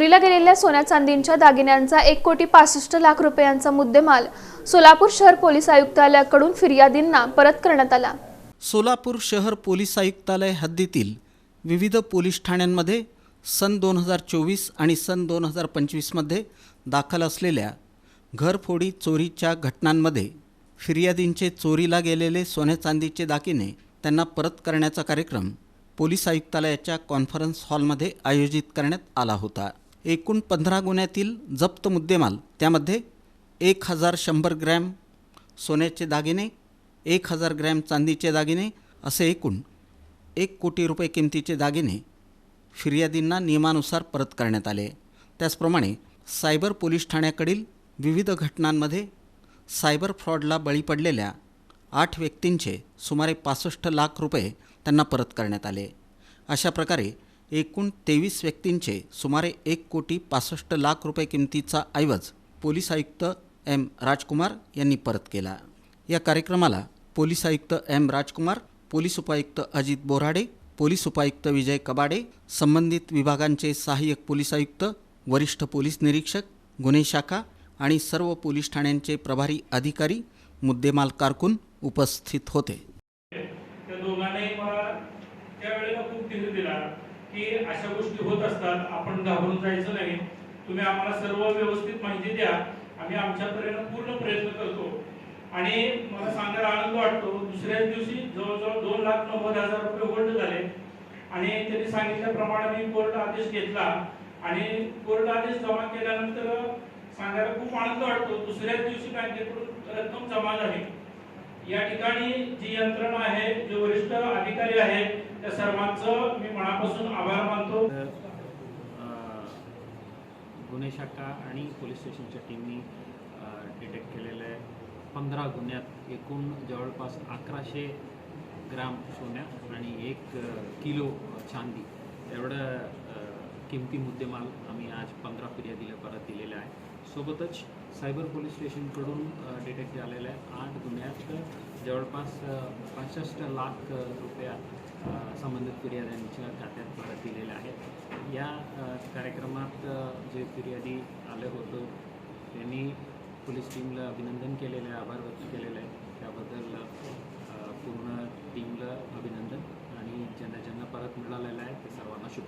चोरीला गेलेल्या सोन्या चांदींच्या दागिन्यांचा एक कोटी पासष्ट लाख रुपयांचा मुद्देमाल सोलापूर शहर पोलीस आयुक्तालयाकडून फिर्यादींना परत करण्यात आला. सोलापूर शहर पोलीस आयुक्तालय हद्दीतील विविध पोलीस ठाण्यांमध्ये सन दोन हजार चोवीस आणि सन दोन हजार पंचवीसमध्ये दाखल असलेल्या घरफोडी चोरीच्या घटनांमध्ये फिर्यादींचे चोरीला गेलेले सोन्या चांदीचे दागिने त्यांना परत करण्याचा कार्यक्रम पोलीस आयुक्तालयाच्या कॉन्फरन्स हॉलमध्ये आयोजित करण्यात आला होता. एकूण पंधरा गुन्ह्यातील जप्त मुद्देमाल त्यामध्ये एक हजार शंभर ग्रॅम सोन्याचे दागिने एक हजार ग्रॅम चांदीचे दागिने असे एकूण एक कोटी रुपये किमतीचे दागिने फिर्यादींना नियमानुसार परत करण्यात आले. त्याचप्रमाणे सायबर पोलीस ठाण्याकडील विविध घटनांमध्ये सायबर फ्रॉडला बळी पडलेल्या आठ व्यक्तींचे सुमारे पासष्ट लाख रुपये त्यांना परत करण्यात आले. अशा प्रकारे एकूण तेवीस व्यक्तींचे सुमारे एक कोटी पासष्ट लाख रुपये किमतीचा ऐवज पोलीस आयुक्त एम राजकुमार यांनी परत केला. या कार्यक्रमाला पोलीस आयुक्त एम राजकुमार पोलीस उपायुक्त अजित बोराडे पोलीस उपायुक्त विजय कबाडे संबंधित विभागांचे सहाय्यक पोलीस आयुक्त वरिष्ठ पोलीस निरीक्षक गुन्हे शाखा आणि सर्व पोलीस ठाण्यांचे प्रभारी अधिकारी मुद्देमाल कारकून उपस्थित होते. त्या दोघांनाही मला त्यावेळेला खूप दिला. की अशा गोष्टी होत असतात आपण घाबरून जायचं नाही. तुम्ही आम्हाला सर्व व्यवस्थित माहिती द्या. आम्ही आमच्यापर्यंत पूर्ण प्रयत्न करतो. आणि मला सांगायला आनंद वाटतो दुसऱ्याच दिवशी जवळजवळ दोन लाख नव्वद हजार रुपये होल्ड झाले. आणि त्यांनी सांगितल्याप्रमाणे मी कोर्ट आदेश घेतला. आणि कोर्ट आदेश जमा केल्यानंतर सांगायला खूप आनंद वाटतो दुसऱ्याच दिवशी बँकेकडून रक्कम जमा झाली. या ठिकाणी जी यंत्रणा आहे जे वरिष्ठ अधिकारी आहेत त्या सर्वांचं मी मनापासून आभार मानतो. गुन्हे शाखा आणि पोलीस स्टेशनच्या टीमनी डिटेक्ट केलेलं आहे. पंधरा गुन्ह्यात एकूण जवळपास अकराशे ग्राम सोन्या आणि एक किलो चांदी. एवढं किमती मुद्देमाल आम्ही आज पंधरा फिर्यादीला परत दिलेला आहे सोबतच सायबर पोलीस स्टेशनकडून डिटेक्ट झालेलं आहे आठ गुन्ह्यात जवळपास पासष्ट लाख रुपया संबंधित फिर्याद्यांच्या खात्यात परत दिलेल्या आहेत. या कार्यक्रमात जे फिर्यादी आले होतं त्यांनी पोलीस टीमला अभिनंदन केलेलं आहे आभार व्यक्त केलेलं आहे. त्याबद्दल